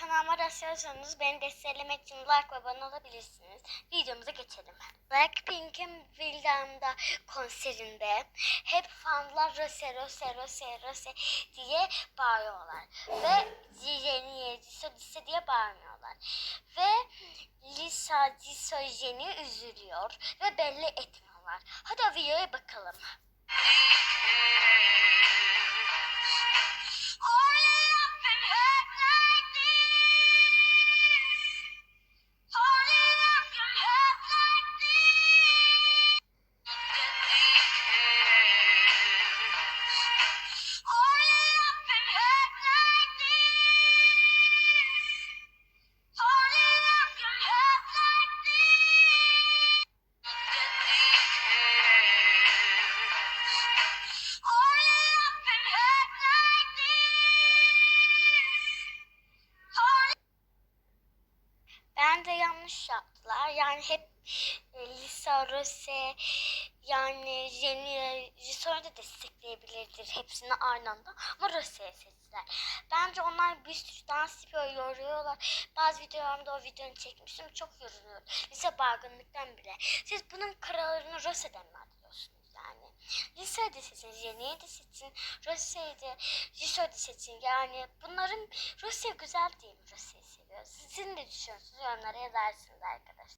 kanalıma rastlarsanız beni desteklemek için like ve abone olabilirsiniz. Videomuza geçelim. Blackpink'in Vildan'da konserinde hep fanlar Rose Rose Rose Rose diye bağırıyorlar. Ve Jenny Jisoo Jisoo diye bağırmıyorlar. Ve Lisa Jisoo Jenny üzülüyor ve belli etmiyorlar. Hadi videoya bakalım. Ben de yanlış yaptılar. Yani hep e, Lisa Rose yani Jenny Jisoo'yu da destekleyebilirdir. Hepsini aynı anda ama Rose'yi seçtiler. Bence onlar bir sürü dans yapıyor, yoruyorlar. Bazı videolarımda o videonu çekmiştim. Çok yoruluyor. Lise baygınlıktan bile. Siz bunun krallarını Rose'den mi atıyorsunuz yani? Lise'yi de seçin, Jenny'yi de seçin, Jisoo'yu da seçin. Yani bunların Rose güzel değil mi? Rose'yi seviyor. Sizin de düşünüyorsunuz yorumlara yazarsınız arkadaşlar.